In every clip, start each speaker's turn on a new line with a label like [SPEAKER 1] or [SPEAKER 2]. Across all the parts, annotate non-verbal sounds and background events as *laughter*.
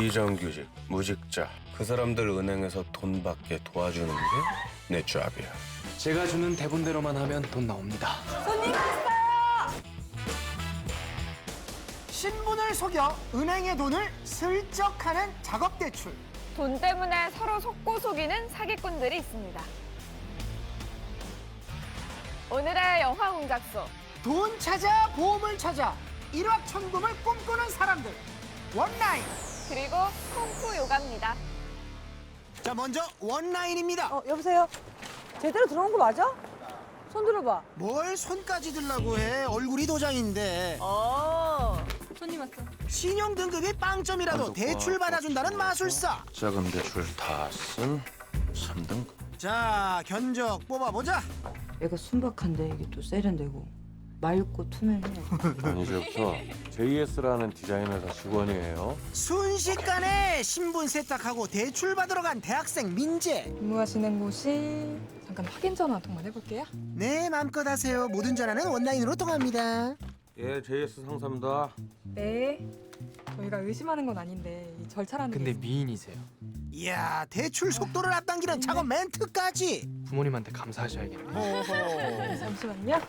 [SPEAKER 1] 비정규직, 무직자 그 사람들 은행에서 돈 받게 도와주는 게 내 잡이야.
[SPEAKER 2] 제가 주는 대본대로만 하면 돈 나옵니다.
[SPEAKER 3] 신분을 속여 은행의 돈을 슬쩍 하는 작업 대출.
[SPEAKER 4] 돈 때문에 서로 속고 속이는 사기꾼들이 있습니다. 오늘의 영화 공작소
[SPEAKER 3] 돈 찾아 보험을 찾아 일확천금을 꿈꾸는 사람들. 원라인.
[SPEAKER 4] 그리고 콩쿠 요가입니다.
[SPEAKER 3] 자 먼저 원라인입니다.
[SPEAKER 5] 어, 여보세요? 제대로 들어온 거 맞아? 손 들어봐.
[SPEAKER 3] 뭘 손까지 들라고 해? 얼굴이 도장인데.
[SPEAKER 5] 어. 손님 왔어.
[SPEAKER 3] 신용 등급이 빵점이라도 대출 받아준다는 마술사.
[SPEAKER 1] 자금 대출 다쓴 3등.
[SPEAKER 3] 자 견적 뽑아보자.
[SPEAKER 6] 얘가 순박한데 이게 또 세련되고 맑고 투명해.
[SPEAKER 1] 이제부터 JS라는 디자인 회사 직원이에요.
[SPEAKER 3] 순식간에 신분 세탁하고 대출 받으러 간 대학생 민재.
[SPEAKER 7] 근무하시는 곳이 잠깐 확인 전화 통만 해볼게요.
[SPEAKER 3] 네 맘껏 하세요. 모든 전화는 원라인으로 통합니다.
[SPEAKER 1] 예, JS 상사입니다.
[SPEAKER 7] 네. 저희가 의심하는 건 아닌데 이 절차라는
[SPEAKER 2] 근데
[SPEAKER 7] 게
[SPEAKER 2] 미인이세요.
[SPEAKER 3] 이야 대출 속도를 앞당기는 작업 멘트까지.
[SPEAKER 2] 부모님한테 감사하셔야겠네요.
[SPEAKER 7] 있어요. 잠시만요.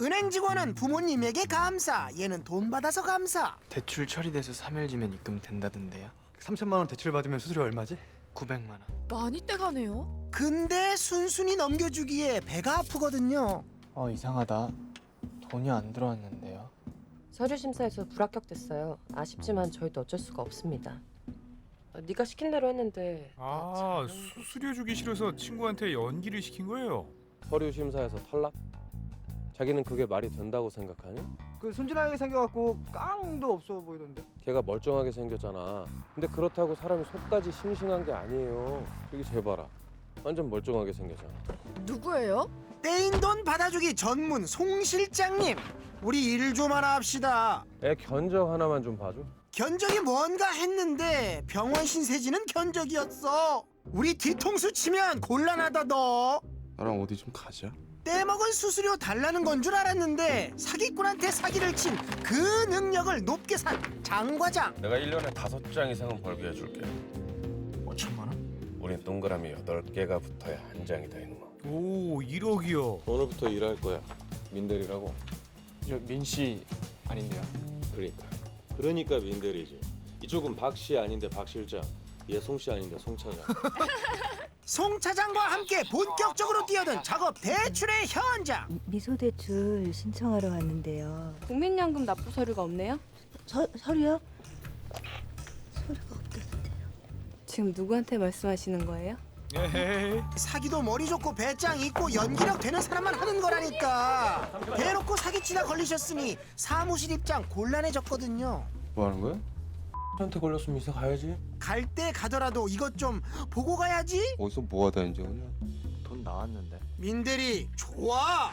[SPEAKER 3] 은행 직원은 부모님에게 감사. 얘는 돈 받아서 감사.
[SPEAKER 2] 대출 처리돼서 3일 지면 입금 된다던데요.
[SPEAKER 8] 3천만 원 대출 받으면 수수료 얼마지?
[SPEAKER 2] 900만 원.
[SPEAKER 7] 많이 떼가네요.
[SPEAKER 3] 근데 순순히 넘겨주기에 배가 아프거든요.
[SPEAKER 2] 어 이상하다. 돈이 안 들어왔는데요.
[SPEAKER 6] 서류 심사에서 불합격됐어요. 아쉽지만 저희도 어쩔 수가 없습니다. 아, 네가 시킨 대로 했는데
[SPEAKER 9] 아 수수료 주기 싫어서 친구한테 연기를 시킨 거예요.
[SPEAKER 1] 서류 심사에서 탈락? 자기는 그게 말이 된다고 생각하니?
[SPEAKER 8] 그 순진하게 생겨갖고 깡도 없어 보이던데.
[SPEAKER 1] 걔가 멀쩡하게 생겼잖아. 근데 그렇다고 사람이 속까지 싱싱한 게 아니에요. 저기 쟤 봐라. 완전 멀쩡하게 생겼잖아.
[SPEAKER 7] 누구예요?
[SPEAKER 3] 떼인 돈 받아주기 전문 송 실장님. 우리 일 좀 하나 합시다.
[SPEAKER 1] 애 견적 하나만 좀 봐줘.
[SPEAKER 3] 견적이 뭔가 했는데 병원 신세지는 견적이었어. 우리 뒤통수 치면 곤란하다 너.
[SPEAKER 1] 나랑 어디 좀 가자.
[SPEAKER 3] 떼먹은 수수료 달라는 건 줄 알았는데 사기꾼한테 사기를 친 그 능력을 높게 산 장과장.
[SPEAKER 1] 내가 1년에 다섯 장 이상은 벌게 해줄게.
[SPEAKER 8] 5천만 원?
[SPEAKER 1] 우린 동그라미 8개가 붙어야 한 장이 다 있는 거.
[SPEAKER 9] 오 1억이요.
[SPEAKER 1] 오늘부터 일할 거야. 민들이라고.
[SPEAKER 2] 저 민씨 아닌데요.
[SPEAKER 1] 그러니까. 그러니까 민들이지. 이쪽은 박 씨 아닌데 박 실장. 얘 송 씨 아닌데 송 차장. *laughs*
[SPEAKER 3] 송 차장과 함께 본격적으로 뛰어든 작업 대출의 현장.
[SPEAKER 10] 미소 대출 신청하러 왔는데요.
[SPEAKER 6] 국민연금 납부 서류가 없네요.
[SPEAKER 10] 서, 서류요? 서류가 없다는데요.
[SPEAKER 6] 지금 누구한테 말씀하시는 거예요?
[SPEAKER 9] 에헤이.
[SPEAKER 3] 사기도 머리 좋고 배짱 있고 연기력 되는 사람만 하는 거라니까. 대놓고 사기치다 걸리셨으니 사무실 입장 곤란해졌거든요.
[SPEAKER 1] 뭐 하는 거야? 한테 걸렸으면 이사 가야지.
[SPEAKER 3] 갈 때 가더라도 이것 좀 보고 가야지.
[SPEAKER 1] 어디서 뭐 하다 이제 그냥.
[SPEAKER 2] 돈 나왔는데.
[SPEAKER 3] 민대리 좋아.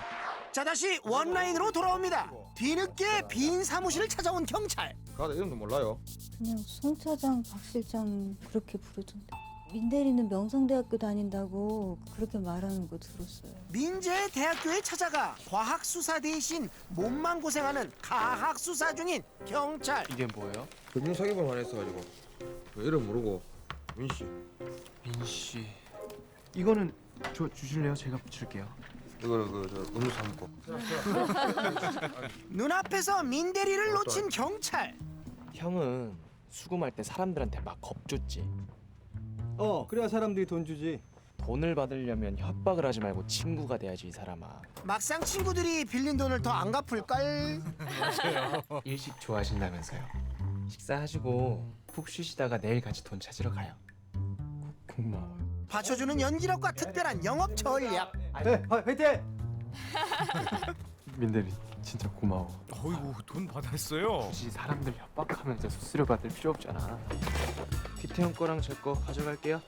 [SPEAKER 3] 자 다시 원라인으로 돌아옵니다. 뒤늦게 빈 사무실을 찾아온 경찰.
[SPEAKER 8] 가다 이름도 몰라요.
[SPEAKER 10] 그냥 송 차장, 박 실장 그렇게 부르던데. 민대리는 명성대학교 다닌다고 그렇게 말하는 거 들었어요.
[SPEAKER 3] 민재 대학교에 찾아가 과학 수사 대신 몸만 고생하는 가학 수사 중인 경찰.
[SPEAKER 2] 이게 뭐예요?
[SPEAKER 8] 금융 사기범 안에 있어가지고 왜 이름 모르고 민 씨.
[SPEAKER 2] 민씨. 이거는 저 주실래요? 제가 붙일게요.
[SPEAKER 8] 이거는 그저 한 거.
[SPEAKER 3] 눈앞에서 민대리를 놓친 경찰.
[SPEAKER 2] 형은 수금할 때 사람들한테 막 겁줬지.
[SPEAKER 8] 어 그래야 사람들이 돈 주지.
[SPEAKER 2] 돈을 받으려면 협박을 하지 말고 친구가 돼야지 이 사람아.
[SPEAKER 3] 막상 친구들이 빌린 돈을 더 안 갚을걸. *laughs*
[SPEAKER 2] 일식 좋아하신다면서요. 식사하시고 푹 쉬시다가 내일 같이 돈 찾으러 가요. 고, 고마워요.
[SPEAKER 3] 받쳐주는 연기력과 특별한 영업 전략.
[SPEAKER 8] 네, 화- 화이팅! *laughs*
[SPEAKER 2] 민대리 진짜 고마워.
[SPEAKER 9] 어이구 돈 받았어요.
[SPEAKER 2] 굳이 사람들 협박하면서 수수료 받을 필요 없잖아. 기태형 거랑 제 거 가져갈게요.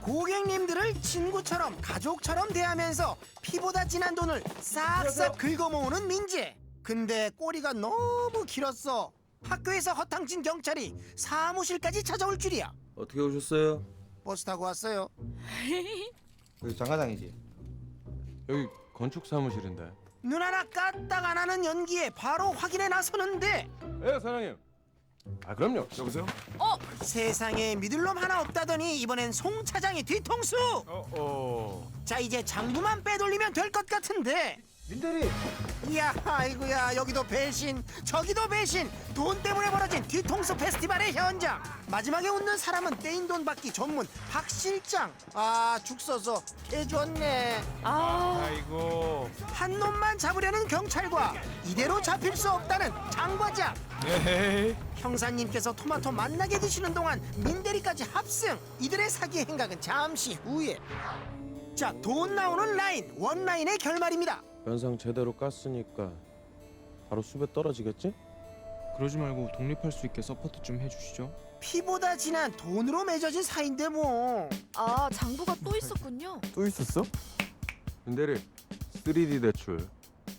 [SPEAKER 3] 고객님들을 친구처럼 가족처럼 대하면서 피보다 진한 돈을 싹싹 긁어모으는 민재. 근데 꼬리가 너무 길었어. 학교에서 허탕친 경찰이 사무실까지 찾아올 줄이야.
[SPEAKER 1] 어떻게 오셨어요?
[SPEAKER 3] 버스 타고 왔어요. *laughs*
[SPEAKER 8] 여기 장과장이지.
[SPEAKER 1] 여기 건축 사무실인데.
[SPEAKER 3] 눈 하나 까딱 안 하는 연기에 바로 확인해 나서는데
[SPEAKER 1] 예, 사장님. 아 그럼요.
[SPEAKER 9] 여보세요?
[SPEAKER 3] 세상에 믿을 놈 하나 없다더니 이번엔 송 차장의 뒤통수.
[SPEAKER 9] 어, 어.
[SPEAKER 3] 자 이제 장부만 빼돌리면 될 것 같은데.
[SPEAKER 8] 민대리.
[SPEAKER 3] 이야 아이고야 여기도 배신 저기도 배신. 돈 때문에 벌어진 뒤통수 페스티벌의 현장. 마지막에 웃는 사람은 떼인 돈 받기 전문 박 실장. 아죽 써서 개줬네.
[SPEAKER 9] 아이고.
[SPEAKER 3] 한 놈만 잡으려는 경찰과 이대로 잡힐 수 없다는 장과장
[SPEAKER 9] 에헤이.
[SPEAKER 3] 형사님께서 토마토 만나게 드시는 동안 민대리까지 합승. 이들의 사기 행각은 잠시 후에. 자 돈 나오는 라인 원라인의 결말입니다
[SPEAKER 1] 연상 제대로 깠으니까 바로 수배 떨어지겠지?
[SPEAKER 2] 그러지 말고 독립할 수 있게 서포트 좀 해주시죠.
[SPEAKER 3] 피보다 진한 돈으로 맺어진 사이인데 뭐
[SPEAKER 4] 아, 장부가 또 있었군요.
[SPEAKER 1] 또 있었어? 민대리 3D 대출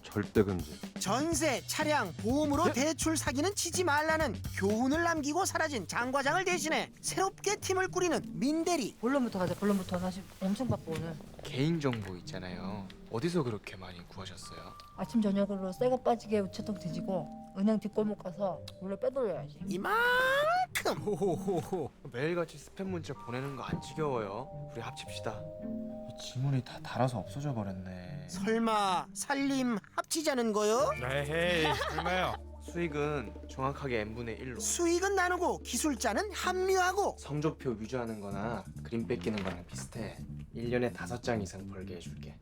[SPEAKER 1] 절대 금지.
[SPEAKER 3] 전세, 차량, 보험으로 대출 사기는 치지 말라는 교훈을 남기고 사라진 장 과장을 대신해 새롭게 팀을 꾸리는 민대리
[SPEAKER 5] 본론부터 가자. 본론부터 사실 엄청 바빠 오늘.
[SPEAKER 2] 개인 정보 있잖아요. 어디서 그렇게 많이 구하셨어요?
[SPEAKER 5] 아침 저녁으로 새거 빠지게 우체통 뒤지고 은행 뒷골목 가서 원래 빼돌려야지.
[SPEAKER 3] 이만 큼
[SPEAKER 9] 호호호호.
[SPEAKER 2] 매일같이 스팸 문자 보내는 거 안 지겨워요? 우리 합칩시다. 지문이 다 달아서 없어져 버렸네.
[SPEAKER 3] 설마 살림 합치자는 거요?
[SPEAKER 9] 에헤이. 설마요.
[SPEAKER 2] 수익은 정확하게 n분의 1로.
[SPEAKER 3] 수익은 나누고 기술자는 합류하고
[SPEAKER 2] 성적표 위조하는 거나 그림 뺏기는 거랑 비슷해. 1년에 다섯 장 이상 벌게 해줄게.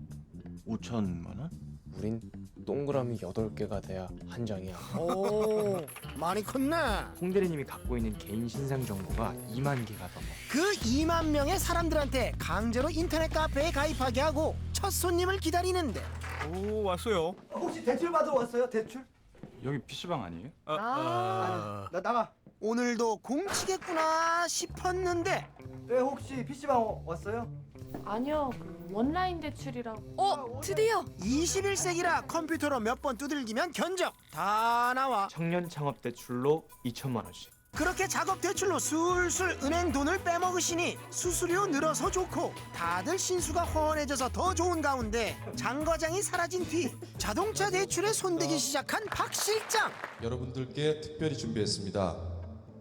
[SPEAKER 1] 5천만 원?
[SPEAKER 2] 우린 동그라미 8개가 돼야 한 장이야.
[SPEAKER 3] 오 많이 컸네
[SPEAKER 2] 홍 대리님이 갖고 있는 개인 신상 정보가 2만 개가 넘어.
[SPEAKER 3] 그 2만 명의 사람들한테 강제로 인터넷 카페에 가입하게 하고 첫 손님을 기다리는데
[SPEAKER 9] 오, 왔어요.
[SPEAKER 8] 혹시 대출 받으러 왔어요? 대출?
[SPEAKER 9] 여기 PC방 아니에요?
[SPEAKER 4] 아.
[SPEAKER 8] 나 나가
[SPEAKER 3] 오늘도 공치겠구나 싶었는데
[SPEAKER 8] 왜 혹시 PC방 왔어요?
[SPEAKER 6] 아니요, 원라인 대출이라고.
[SPEAKER 4] 어, 드디어
[SPEAKER 3] 21세기라 컴퓨터로 몇 번 두들기면 견적 다 나와
[SPEAKER 2] 청년 창업 대출로 2천만 원씩.
[SPEAKER 3] 그렇게 작업 대출로 술술 은행 돈을 빼먹으시니 수수료 늘어서 좋고 다들 신수가 훤해져서 더 좋은 가운데 장 과장이 사라진 뒤 자동차 대출에 손대기 시작한 박 실장
[SPEAKER 11] 여러분들께 특별히 준비했습니다.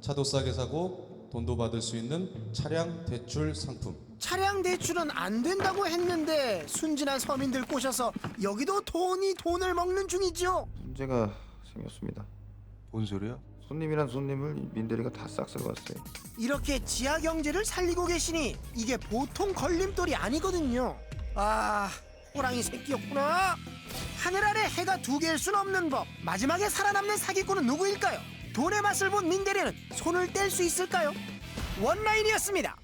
[SPEAKER 11] 차도 싸게 사고 돈도 받을 수 있는 차량 대출 상품.
[SPEAKER 3] 차량 대출은 안 된다고 했는데 순진한 서민들 꼬셔서 여기도 돈이 돈을 먹는 중이죠
[SPEAKER 8] 문제가 생겼습니다.
[SPEAKER 1] 뭔 소리야?
[SPEAKER 8] 손님이란 손님을 민대리가 다 싹 썰어갔어요.
[SPEAKER 3] 이렇게 지하 경제를 살리고 계시니 이게 보통 걸림돌이 아니거든요. 아, 호랑이 새끼였구나. 하늘 아래 해가 두 개일 순 없는 법. 마지막에 살아남는 사기꾼은 누구일까요? 돈의 맛을 본 민대리는 손을 뗄 수 있을까요? 원라인이었습니다.